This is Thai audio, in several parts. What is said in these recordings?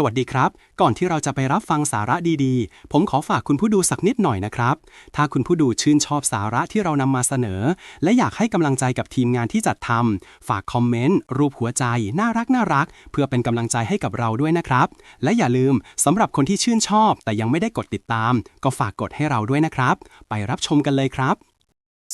สวัสดีครับ ก่อนที่เราจะไปรับฟังสาระดีๆ ผมขอฝากคุณผู้ดูสักนิดหน่อยนะครับ ถ้าคุณผู้ดูชื่นชอบสาระที่เรานำมาเสนอ และอยากให้กำลังใจกับทีมงานที่จัดทำฝากคอมเมนต์ รูปหัวใจ น่ารักน่ารัก เพื่อเป็นกำลังใจให้กับเราด้วยนะครับ และอย่าลืมสำหรับคนที่ชื่นชอบ แต่ยังไม่ได้กดติดตาม ก็ฝากกดให้เราด้วยนะครับ ไปรับชมกันเลยครับ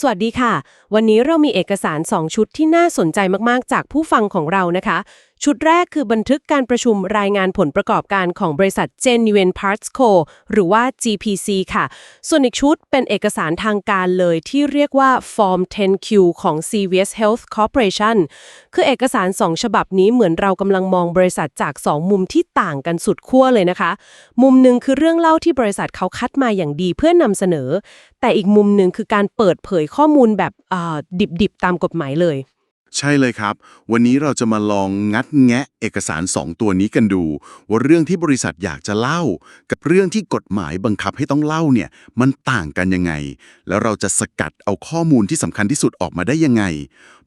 สวัสดีค่ะ วันนี้เรามีเอกสาร 2 ชุดที่น่าสนใจมากๆ จากผู้ฟังของเรานะคะชุดแรกคือบันทึกการประชุมรายงานผลประกอบการของบริษัท Genuine Parts Co หรือว่า GPC ค่ะ ส่วนอีกชุดเป็นเอกสารทางการเลยที่เรียกว่า Form 10Q ของ CVS Health Corporation คือเอกสาร 2 ฉบับนี้เหมือนเรากำลังมองบริษัทจาก 2 มุมที่ต่างกันสุดขั้วเลยนะคะ มุมหนึ่งคือเรื่องเล่าที่บริษัทเขาคัดมาอย่างดีเพื่อนำเสนอ แต่อีกมุมหนึ่งคือการเปิดเผยข้อมูลแบบดิบๆตามกฎหมายเลย ใช่เลยครับ วันนี้เราจะมาลองงัดแงะเอกสาร 2 ตัวนี้กันดู ว่าเรื่องที่บริษัทอยากจะเล่า กับเรื่องที่กฎหมายบังคับให้ต้องเล่าเนี่ย มันต่างกันยังไง แล้วเราจะสกัดเอาข้อมูลที่สำคัญที่สุดออกมาได้ยังไง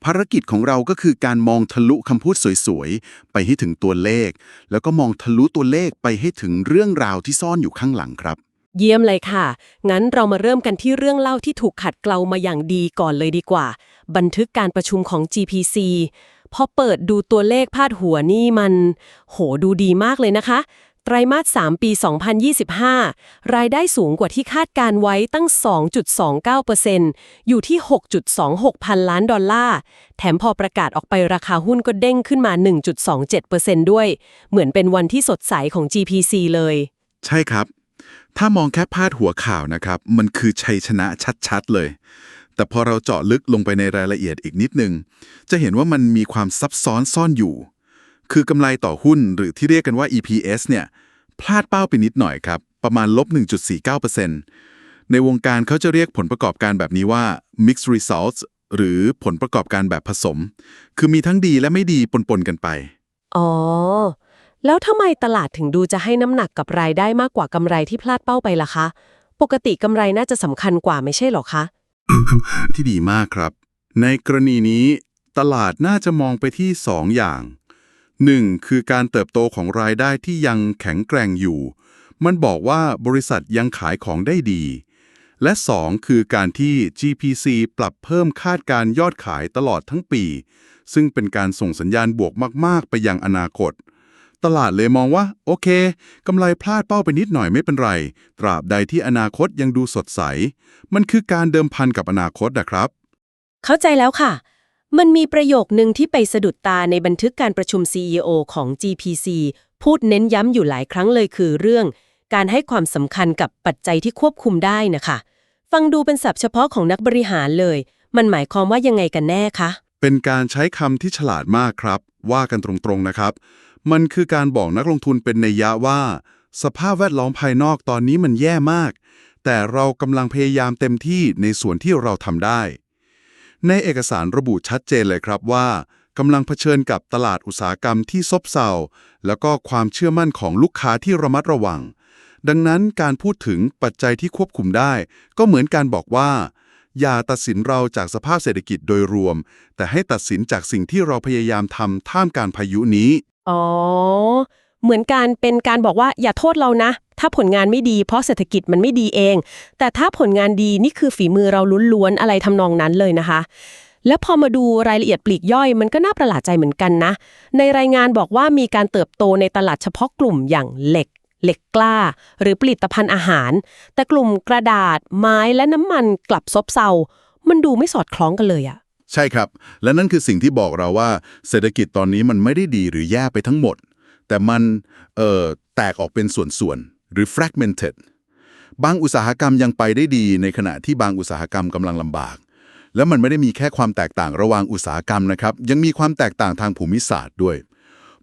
ภารกิจของเราก็คือการมองทะลุคำพูดสวยๆ ไปให้ถึงตัวเลข แล้วก็มองทะลุตัวเลขไปให้ถึงเรื่องราวที่ซ่อนอยู่ข้างหลังครับ เยี่ยมเลยค่ะ งั้นเรามาเริ่มกันที่เรื่องเล่าที่ถูกขัดเกลามาอย่างดีก่อนเลยดีกว่า บันทึกการประชุมของ GPC พอเปิดดูตัวเลขพาดหัวนี่มัน โหดูดีมากเลยนะคะ ไตรมาส 3 ปี 2025 รายได้สูงกว่าที่คาดการไว้ตั้ง 2.29%อยู่ที่ 6.26 พันล้านดอลลาร์ แถมพอประกาศออกไปราคาหุ้นก็เด้งขึ้นมา 1.27%ด้วย เหมือนเป็นวันที่สดใสของ GPC เลย ใช่ครับ ถ้ามองแค่พาดหัวข่าวนะครับ มันคือชัยชนะชัดๆเลย แต่พอเราเจาะลึกลงไปในรายละเอียดอีกนิดนึง จะเห็นว่ามันมีความซับซ้อนซ่อนอยู่ คือกำไรต่อหุ้นหรือที่เรียกกันว่า EPS เนี่ย พลาดเป้าไปนิดหน่อยครับ ประมาณลบ 1.49%ในวงการเขาจะเรียกผลประกอบการแบบนี้ว่า mixed results หรือผลประกอบการแบบผสม คือมีทั้งดีและไม่ดีปนๆกันไป อ๋อ แล้วทำไมตลาดถึงดูจะให้น้ำหนักกับรายได้มากกว่ากำไรที่พลาดเป้าไปล่ะคะ ปกติกำไรน่าจะสำคัญกว่าไม่ใช่หรอคะ ที่ดีมากครับ ในกรณีนี้ ตลาดน่าจะมองไปที่ 2 อย่าง 1. คือการเติบโตของรายได้ที่ยังแข็งแกร่งอยู่ มันบอกว่าบริษัทยังขายของได้ดี และ 2. คือการที่ GPC ปรับเพิ่มคาดการยอดขายตลอดทั้งปี ซึ่งเป็นการส่งสัญญาณบวกมาก ๆ ไปยังอนาคต ตลาดเลยมองว่า โอเคกำไรพลาดเป้าไปนิดหน่อยไม่เป็นไร ตราบใดที่อนาคตยังดูสดใส มันคือการเดิมพันกับอนาคตนะครับ เข้าใจแล้วค่ะ มันมีประโยคนึงที่ไปสะดุดตาในบันทึกการประชุม CEO ของ GPC พูดเน้นย้ำอยู่หลายครั้งเลยคือเรื่อง การให้ความสำคัญกับปัจจัยที่ควบคุมได้นะคะ ฟังดูเป็นศัพท์เฉพาะของนักบริหารเลย มันหมายความว่ายังไงกันแน่คะ เป็นการใช้คำที่ฉลาดมากครับ ว่ากันตรงๆนะครับ มันคือการบอกนักลงทุนเป็นนัยะว่า สภาพแวดล้อมภายนอกตอนนี้มันแย่มาก แต่เรากำลังพยายามเต็มที่ในส่วนที่เราทำได้ ในเอกสารระบุชัดเจนเลยครับว่ากำลังเผชิญกับตลาดอุตสาหกรรมที่ซบเซาแล้วก็ความเชื่อมั่นของลูกค้าที่ระมัดระวัง ดังนั้นการพูดถึงปัจจัยที่ควบคุมได้ ก็เหมือนการบอกว่า อย่าตัดสินเราจากสภาพเศรษฐกิจโดยรวม แต่ให้ตัดสินจากสิ่งที่เราพยายามทำท่ามกลารพายุนี้ อ๋อ เหมือนการเป็นการบอกว่าอย่าโทษเรานะ ถ้าผลงานไม่ดีเพราะเศรษฐกิจมันไม่ดีเอง แต่ถ้าผลงานดีนี่คือฝีมือเราล้วนๆอะไรทำนองนั้นเลยนะคะแล้วพอมาดูรายละเอียดปลีกย่อยมันก็น่าประหลาดใจเหมือนกันนะ ในรายงานบอกว่ามีการเติบโตในตลาดเฉพาะกลุ่มอย่างเหล็ก เหล็กกล้า หรือผลิตภัณฑ์อาหาร แต่กลุ่มกระดาษ ไม้และน้ำมันกลับซบเซา มันดูไม่สอดคล้องกันเลยอะ ใช่ครับ และนั่นคือสิ่งที่บอกเราว่า เศรษฐกิจตอนนี้มันไม่ได้ดีหรือแย่ไปทั้งหมด แต่มันเอ่อแตกออกเป็นส่วนๆหรือ fragmented บางอุตสาหกรรมยังไปได้ดีในขณะที่บางอุตสาหกรรมกำลังลำบาก แล้วมันไม่ได้มีแค่ความแตกต่างระหว่างอุตสาหกรรมนะครับ ยังมีความแตกต่างทางภูมิศาสตร์ด้วย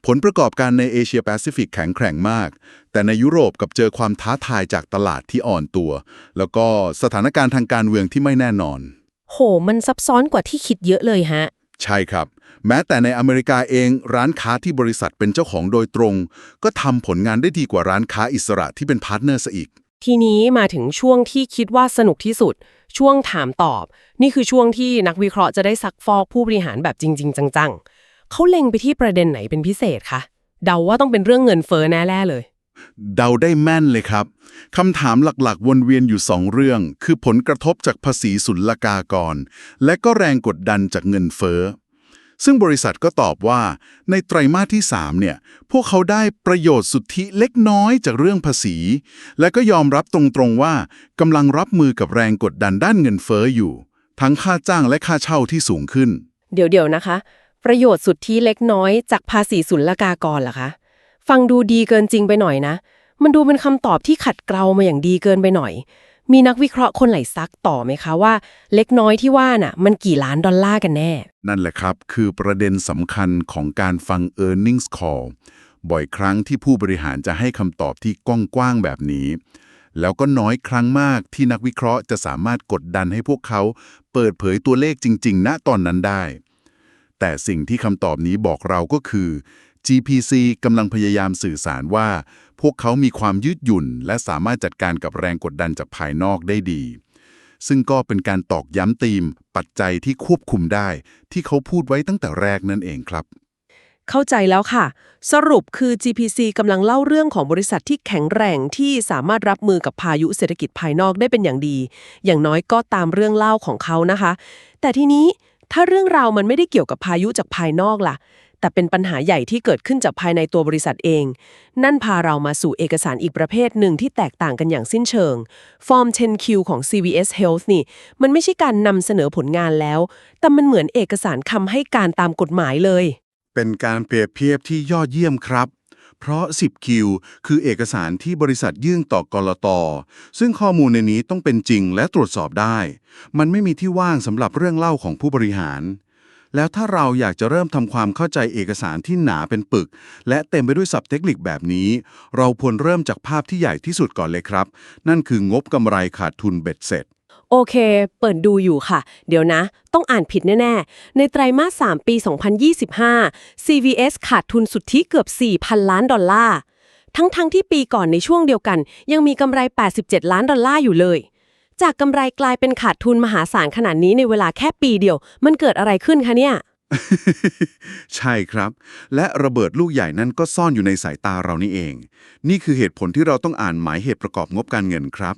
ผลประกอบการในเอเชียแปซิฟิกแข็งแกร่งมาก แต่ในยุโรปกับเจอความท้าทายจากตลาดที่อ่อนตัว แล้วก็สถานการณ์ทางการเมืองที่ไม่แน่นอน โห มันซับซ้อนกว่าที่คิดเยอะเลยฮะ ใช่ครับ แม้แต่ในอเมริกาเองร้านค้าที่บริษัทเป็นเจ้าของโดยตรง ก็ทำผลงานได้ดีกว่าร้านค้าอิสระที่เป็นพาร์ทเนอร์ซะอีก ทีนี้มาถึงช่วงที่คิดว่าสนุกที่สุด ช่วงถามตอบ นี่คือช่วงที่นักวิเคราะห์จะได้ซักฟอกผู้บริหารแบบจริง ๆ จังๆเขาเล็งไปที่ประเด็นไหนเป็นพิเศษคะเดาว่าต้องเป็นเรื่องเงินเฟ้อแน่ๆเลย เดาได้แม่นเลยครับคำถามหลักๆ วนเวียนอยู่สองเรื่อง คือผลกระทบจากภาษีศุลกากร และก็แรงกดดันจากเงินเฟ้อ ซึ่งบริษัทก็ตอบว่า ในไตรมาสที่ 3 เนี่ย พวกเขาได้ประโยชน์สุทธิเล็กน้อยจากเรื่องภาษี และก็ยอมรับตรงๆว่ากำลังรับมือกับแรงกดดันด้านเงินเฟ้ออยู่ ทั้งค่าจ้างและค่าเช่าที่สูงขึ้น เดี๋ยวๆนะคะ ประโยชน์สุที่เล็กน้อยจากภาษีศุลกากรเหรอคะ ฟังดูดีเกินจริงไปหน่อยนะ มันดูเป็นคำตอบที่ขัดเกลามาอย่างดีเกินไปหน่อย มีนักวิเคราะห์คนไหนซักต่อไหมคะว่า เล็กน้อยที่ว่าน่ะ มันกี่ล้านดอลลาร์กันแน่ นั่นแหละครับ คือประเด็นสำคัญของการฟัง earnings call บ่อยครั้งที่ผู้บริหารจะให้คำตอบที่กว้างๆแบบนี้ แล้วก็น้อยครั้งมากที่นักวิเคราะห์จะสามารถกดดันให้พวกเขา เปิดเผยตัวเลขจริง ๆ ณตอนนั้นได้ แต่สิ่งที่คำตอบนี้บอกเราก็คือ GPC กำลังพยายามสื่อสารว่า พวกเขามีความยืดหยุ่น และสามารถจัดการกับแรงกดดันจากภายนอกได้ดี ซึ่งก็เป็นการตอกย้ำธีม ปัจจัยที่ควบคุมได้ ที่เขาพูดไว้ตั้งแต่แรกนั่นเองครับ เข้าใจแล้วค่ะ สรุปคือ GPC กำลังเล่าเรื่องของบริษัทที่แข็งแรงที่สามารถรับมือกับพายุเศรษฐกิจภายนอกได้เป็นอย่างดี อย่างน้อยก็ตามเรื่องเล่าของเขานะคะ แต่ทีนี้ถ้าเรื่องราวมันไม่ได้เกี่ยวกับพายุจากภายนอกล่ะ แต่เป็นปัญหาใหญ่ที่เกิดขึ้นจากภายในตัวบริษัทเอง นั่นพาเรามาสู่เอกสารอีกประเภทหนึ่งที่แตกต่างกันอย่างสิ้นเชิงฟอร์ม 10Q ของ CVS Health นี่ มันไม่ใช่การนำเสนอผลงานแล้ว แต่มันเหมือนเอกสารคำให้การตามกฎหมายเลย เป็นการเปรียบเทียบที่ยอดเยี่ยมครับเพราะ 10คิวคือเอกสารที่บริษัทยื่นต่อกรตซึ่งข้อมูลในนี้ต้องเป็นจริงและตรวจสอบได้ มันไม่มีที่ว่างสำหรับเรื่องเล่าของผู้บริหาร แล้วถ้าเราอยากจะเริ่มทำความเข้าใจเอกสารที่หนาเป็นปึก และเต็มไปด้วยศัพท์เทคนิคแบบนี้ เราควรเริ่มจากภาพที่ใหญ่ที่สุดก่อนเลยครับ นั่นคืองบกำไรขาดทุนเบ็ดเสร็จ โอเค เปิดดูอยู่ค่ะ เดี๋ยวนะ ต้องอ่านผิดแน่ ๆ ในไตรมาส 3 ปี 2025 CVS ขาดทุนสุทธิเกือบ 4,000 ล้านดอลลาร์ ทั้งๆทที่ปีก่อนในช่วงเดียวกัน ยังมีกำไร 87 ล้านดอลลาร์อยู่เลย จากกำไรกลายเป็นขาดทุนมหาศาลขนาดนี้ในเวลาแค่ปีเดียว มันเกิดอะไรขึ้นคะเนี่ย ใช่ครับ และระเบิดลูกใหญ่นั้นก็ซ่อนอยู่ในสายตาเรานี่เอง นี่คือเหตุผลที่เราต้องอ่านหมายเหตุประกอบงบการเงินครับ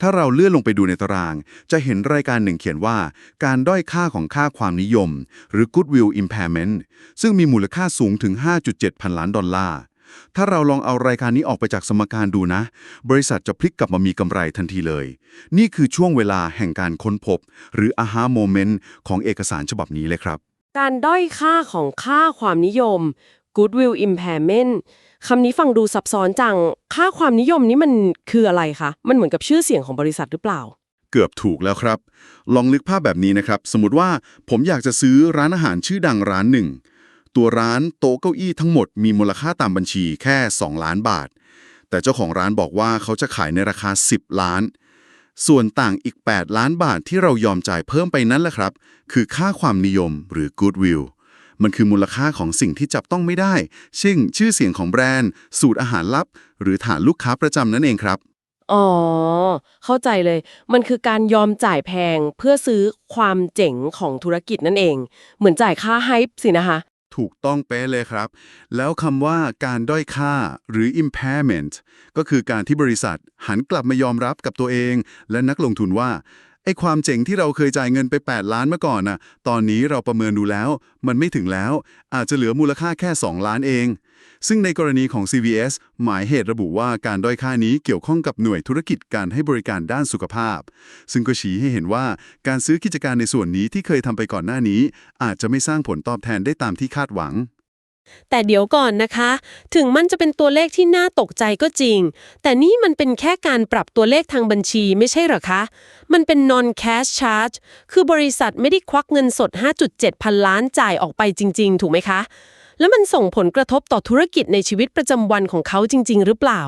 ถ้าเราเลื่อนลงไปดูในตาราง จะเห็นรายการหนึ่งเขียนว่า การด้อยค่าของค่าความนิยม หรือ goodwill impairment ซึ่งมีมูลค่าสูงถึง 5.7 พันล้านดอลลาร์ ถ้าเราลองเอารายการนี้ออกไปจากสมการดูนะ บริษัทจะพลิกกลับมามีกำไรทันทีเลย นี่คือช่วงเวลาแห่งการค้นพบ หรือ aha moment ของเอกสารฉบับนี้เลยครับ การด้อยค่าของค่าความนิยม goodwill impairment คำนี้ฟังดูซับซ้อนจัง ค่าความนิยมนี้มันคืออะไรคะ มันเหมือนกับชื่อเสียงของบริษัทหรือเปล่า เกือบถูกแล้วครับ ลองนึกภาพแบบนี้นะครับ สมมติว่าผมอยากจะซื้อร้านอาหารชื่อดังร้านหนึ่ง ตัวร้านโต๊ะเก้าอี้ทั้งหมดมีมูลค่าตามบัญชีแค่ 2 ล้านบาท แต่เจ้าของร้านบอกว่าเขาจะขายในราคา 10 ล้าน ส่วนต่างอีก 8 ล้านบาทที่เรายอมจ่ายเพิ่มไปนั้นแหละครับ คือค่าความนิยมหรือ goodwill มันคือมูลค่าของสิ่งที่จับต้องไม่ได้ เช่น ชื่อเสียงของแบรนด์ สูตรอาหารลับ หรือฐานลูกค้าประจำนั่นเองครับ อ๋อ เข้าใจเลย มันคือการยอมจ่ายแพงเพื่อซื้อความเจ๋งของธุรกิจนั่นเอง เหมือนจ่ายค่าไฮป์สินะคะ ถูกต้องเป๊ะเลยครับ แล้วคำว่าการด้อยค่าหรือ impairment ก็คือการที่บริษัทหันกลับมายอมรับกับตัวเอง และนักลงทุนว่าไอ้ความเจ๋งที่เราเคยจ่ายเงินไป 8 ล้านเมื่อก่อนน่ะ ตอนนี้เราประเมินดูแล้ว มันไม่ถึงแล้ว อาจจะเหลือมูลค่าแค่ 2 ล้านเอง ซึ่งในกรณีของ CVS หมายเหตุระบุว่าการด้อยค่านี้เกี่ยวข้องกับหน่วยธุรกิจการให้บริการด้านสุขภาพ ซึ่งก็ชี้ให้เห็นว่าการซื้อกิจการในส่วนนี้ที่เคยทำไปก่อนหน้านี้ อาจจะไม่สร้างผลตอบแทนได้ตามที่คาดหวังแต่เดี๋ยวก่อนนะคะ ถึงมันจะเป็นตัวเลขที่น่าตกใจก็จริง แต่นี่มันเป็นแค่การปรับตัวเลขทางบัญชีไม่ใช่หรอคะ มันเป็น non cash charge คือบริษัทไม่ได้ควักเงินสด 5.7 พันล้านจ่ายออกไปจริง ๆ ถูกไหมคะ แล้วมันส่งผลกระทบต่อธุรกิจในชีวิตประจำวันของเขาจริง ๆ หรือเปล่า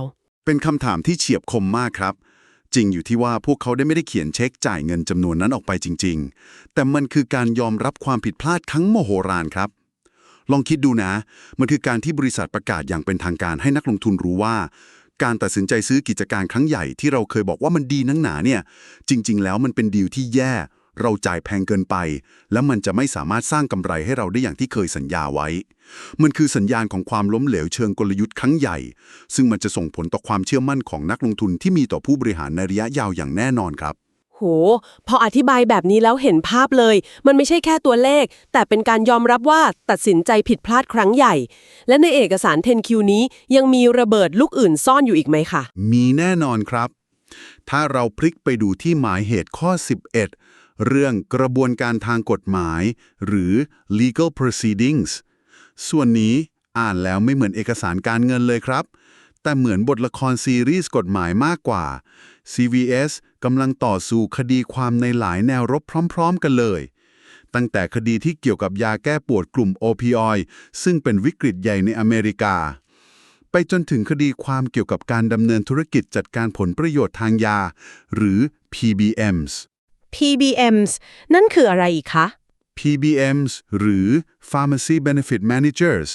เป็นคำถามที่เฉียบคมมากครับ จริงอยู่ที่ว่าพวกเขาได้ไม่ได้เขียนเช็คจ่ายเงินจำนวนนั้นออกไปจริง ๆ แต่มันคือการยอมรับความผิดพลาดครั้งโมโหรานครับ ลองคิดดูนะ มันคือการที่บริษัทประกาศอย่างเป็นทางการให้นักลงทุนรู้ว่า การตัดสินใจซื้อกิจการครั้งใหญ่ที่เราเคยบอกว่ามันดีนักหนาเนี่ย จริง ๆ แล้วมันเป็นดีลที่แย่ เราจ่ายแพงเกินไป และมันจะไม่สามารถสร้างกำไรให้เราได้อย่างที่เคยสัญญาไว้ มันคือสัญญาณของความล้มเหลวเชิงกลยุทธ์ครั้งใหญ่ ซึ่งมันจะส่งผลต่อความเชื่อมั่นของนักลงทุนที่มีต่อผู้บริหารในระยะยาวอย่างแน่นอนครับโห พออธิบายแบบนี้แล้วเห็นภาพเลย มันไม่ใช่แค่ตัวเลข แต่เป็นการยอมรับว่าตัดสินใจผิดพลาดครั้งใหญ่ และในเอกสาร 10Q นี้ยังมีระเบิดลูกอื่นซ่อนอยู่อีกไหมคะ มีแน่นอนครับ ถ้าเราพลิกไปดูที่หมายเหตุข้อ 11 เรื่องกระบวนการทางกฎหมาย หรือ legal proceedings ส่วนนี้อ่านแล้วไม่เหมือนเอกสารการเงินเลยครับ แต่เหมือนบทละครซีรีส์กฎหมายมากกว่า CVS กำลังต่อสู้คดีความในหลายแนวรบพร้อม ๆ กันเลย ตั้งแต่คดีที่เกี่ยวกับยาแก้ปวดกลุ่ม OPOI ซึ่งเป็นวิกฤตใหญ่ในอเมริกา ไปจนถึงคดีความเกี่ยวกับการดำเนินธุรกิจจัดการผลประโยชน์ทางยา หรือ PBMs PBMs นั่นคืออะไรอีกคะ PBMs หรือ Pharmacy Benefit Managers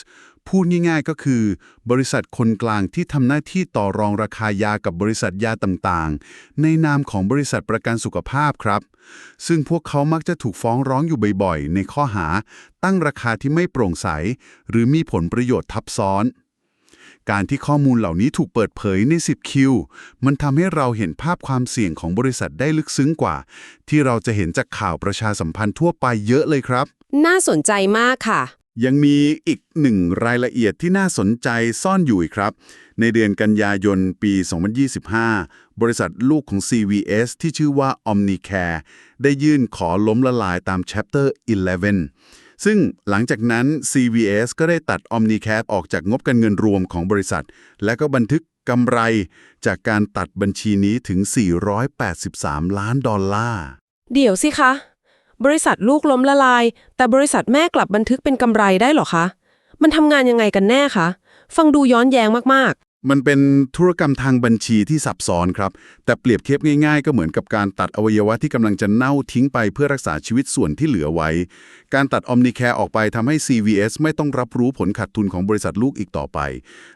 พูดง่ายๆก็คือ บริษัทคนกลางที่ทำหน้าที่ต่อรองราคายากับบริษัทยาต่างๆ ในนามของบริษัทประกันสุขภาพครับ ซึ่งพวกเขามักจะถูกฟ้องร้องอยู่บ่อยๆ ในข้อหา ตั้งราคาที่ไม่โปร่งใส หรือมีผลประโยชน์ทับซ้อน การที่ข้อมูลเหล่านี้ถูกเปิดเผยใน 10 คิว มันทำให้เราเห็นภาพความเสี่ยงของบริษัทได้ลึกซึ้งกว่า ที่เราจะเห็นจากข่าวประชาสัมพันธ์ทั่วไปเยอะเลยครับ น่าสนใจมากค่ะ ยังมีอีกหนึ่งรายละเอียดที่น่าสนใจซ่อนอยู่อีกครับ ในเดือนกันยายนปี 2025 บริษัทลูกของ CVS ที่ชื่อว่า Omnicare ได้ยื่นขอล้มละลายตาม Chapter 11 ซึ่งหลังจากนั้น CVS ก็ได้ตัด Omnicare ออกจากงบการเงินรวมของบริษัท และก็บันทึกกำไรจากการตัดบัญชีนี้ถึง 483 ล้านดอลลาร์ เดี๋ยวสิคะ บริษัทลูกล้มละลาย แต่บริษัทแม่กลับบันทึกเป็นกำไรได้หรอคะ มันทำงานยังไงกันแน่คะ ฟังดูย้อนแย้งมาก มันเป็นธุรกรรมทางบัญชีที่ซับซ้อนครับ แต่เปรียบเทียบง่ายๆ ก็เหมือนกับการตัดอวัยวะที่กำลังจะเน่าทิ้งไปเพื่อรักษาชีวิตส่วนที่เหลือไว้ การตัด Omnicare ออกไปทำให้ CVS ไม่ต้องรับรู้ผลขาดทุนของบริษัทลูกอีกต่อไป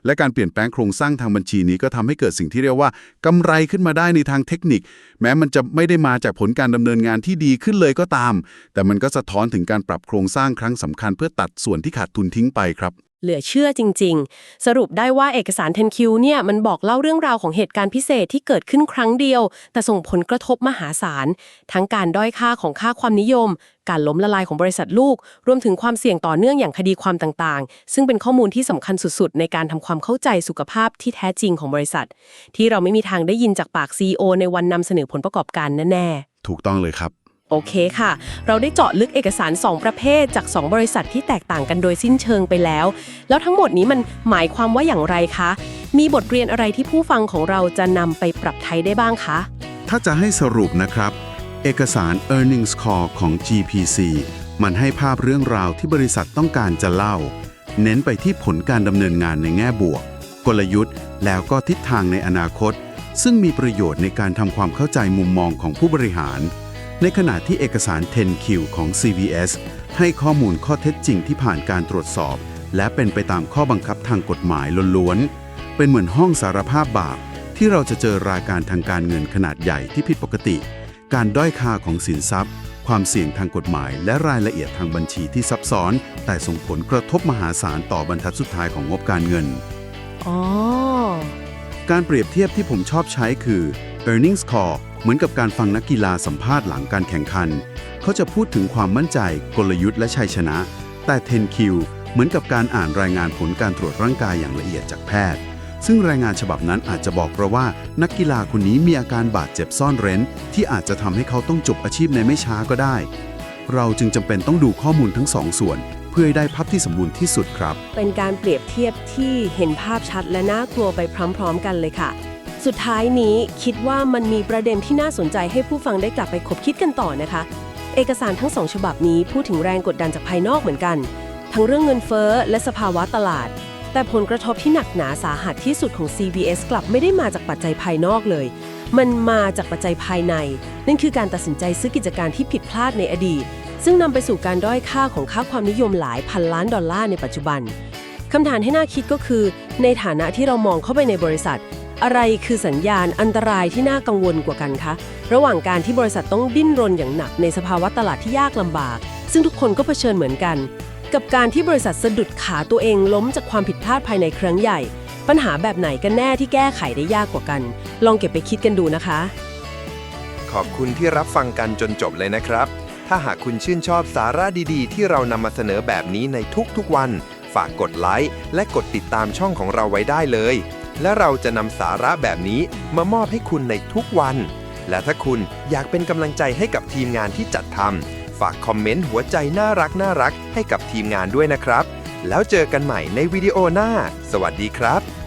และการเปลี่ยนแปลงโครงสร้างทางบัญชีนี้ก็ทำให้เกิดสิ่งที่เรียกว่ากำไรขึ้นมาได้ในทางเทคนิค แม้มันจะไม่ได้มาจากผลการดำเนินงานที่ดีขึ้นเลยก็ตาม แต่มันก็สะท้อนถึงการปรับโครงสร้างครั้งสำคัญ เพื่อตัดส่วนที่ขาดทุนทิ้งไปครับ เหลือเชื่อจริง ๆ สรุปได้ว่าเอกสาร 10Q เนี่ยมันบอกเล่าเรื่องราวของเหตุการณ์พิเศษที่เกิดขึ้นครั้งเดียว แต่ส่งผลกระทบมหาศาล ทั้งการด้อยค่าของค่าความนิยม การล้มละลายของบริษัทลูก รวมถึงความเสี่ยงต่อเนื่องอย่างคดีความต่างๆ ซึ่งเป็นข้อมูลที่สำคัญสุดๆ ในการทำความเข้าใจสุขภาพที่แท้จริงของบริษัท ที่เราไม่มีทางได้ยินจากปาก CEO ในวันนำเสนอผลประกอบการแน่ๆถูกต้องเลยครับ โอเคค่ะ เราได้เจาะลึกเอกสาร 2 ประเภทจาก 2 บริษัทที่แตกต่างกันโดยสิ้นเชิงไปแล้ว แล้วทั้งหมดนี้มันหมายความว่าอย่างไรคะ มีบทเรียนอะไรที่ผู้ฟังของเราจะนำไปปรับใช้ได้บ้างคะ ถ้าจะให้สรุปนะครับ เอกสาร earnings call ของ GPC มันให้ภาพเรื่องราวที่บริษัทต้องการจะเล่า เน้นไปที่ผลการดำเนินงานในแง่บวก กลยุทธ์ แล้วก็ทิศทางในอนาคต ซึ่งมีประโยชน์ในการทำความเข้าใจมุมมองของผู้บริหาร ในขณะที่เอกสาร 10Q ของ CVS ให้ข้อมูลข้อเท็จจริงที่ผ่านการตรวจสอบ และเป็นไปตามข้อบังคับทางกฎหมายล้วนๆ เป็นเหมือนห้องสารภาพบาป ที่เราจะเจอรายการทางการเงินขนาดใหญ่ที่ผิดปกติ การด้อยค่าของสินทรัพย์ ความเสี่ยงทางกฎหมาย และรายละเอียดทางบัญชีที่ซับซ้อน แต่ส่งผลกระทบมหาศาลต่อบรรทัดสุดท้ายของงบการเงิน อ๋อ การเปรียบเทียบที่ผมชอบใช้คือ earnings call เหมือนกับการฟังนักกีฬาสัมภาษณ์หลังการแข่งขัน เขาจะพูดถึงความมั่นใจ กลยุทธ์และชัยชนะ แต่ 10Q เหมือนกับการอ่านรายงานผลการตรวจร่างกายอย่างละเอียดจากแพทย์ ซึ่งรายงานฉบับนั้นอาจจะบอกเราว่า นักกีฬาคนนี้มีอาการบาดเจ็บซ่อนเร้น ที่อาจจะทำให้เขาต้องจบอาชีพในไม่ช้าก็ได้ เราจึงจำเป็นต้องดูข้อมูลทั้งสองส่วนเพื่อให้ได้ภาพที่สมบูรณ์ที่สุดครับ เป็นการเปรียบเทียบที่เห็นภาพชัดและน่ากลัวไปพร้อม ๆ กันเลยค่ะ สุดท้ายนี้คิดว่ามันมีประเด็นที่น่าสนใจให้ผู้ฟังได้กลับไปคบคิดกันต่อนะคะ เอกสารทั้งสองฉบับนี้พูดถึงแรงกดดันจากภายนอกเหมือนกัน ทั้งเรื่องเงินเฟ้อและสภาวะตลาด แต่ผลกระทบที่หนักหนาสาหัสที่สุดของ CVS กลับไม่ได้มาจากปัจจัยภายนอกเลย มันมาจากปัจจัยภายใน นั่นคือการตัดสินใจซื้อกิจการที่ผิดพลาดในอดีต ซึ่งนำไปสู่การด้อยค่าของค่าความนิยมหลายพันล้านดอลลาร์ในปัจจุบันคำถามให้น่าคิดก็คือ ในฐานะที่เรามองเข้าไปในบริษัท อะไรคือสัญญาณอันตรายที่น่ากังวลกว่ากันคะ ระหว่างการที่บริษัทต้องดิ้นรนอย่างหนักในสภาวะตลาดที่ยากลำบาก ซึ่งทุกคนก็เผชิญเหมือนกัน กับการที่บริษัทสะดุดขาตัวเองล้มจากความผิดพลาดภายในครั้งใหญ่ ปัญหาแบบไหนกันแน่ที่แก้ไขได้ยากกว่ากัน ลองเก็บไปคิดกันดูนะคะ ขอบคุณที่รับฟังกันจนจบเลยนะครับ ถ้าหากคุณชื่นชอบสาระดีๆ ที่เรานำมาเสนอแบบนี้ในทุกๆวัน ฝากกดไลค์และกดติดตามช่องของเราไว้ได้เลย และเราจะนำสาระแบบนี้มามอบให้คุณในทุกวัน และถ้าคุณอยากเป็นกำลังใจให้กับทีมงานที่จัดทำฝากคอมเมนต์หัวใจน่ารักน่ารักให้กับทีมงานด้วยนะครับ แล้วเจอกันใหม่ในวิดีโอหน้า สวัสดีครับ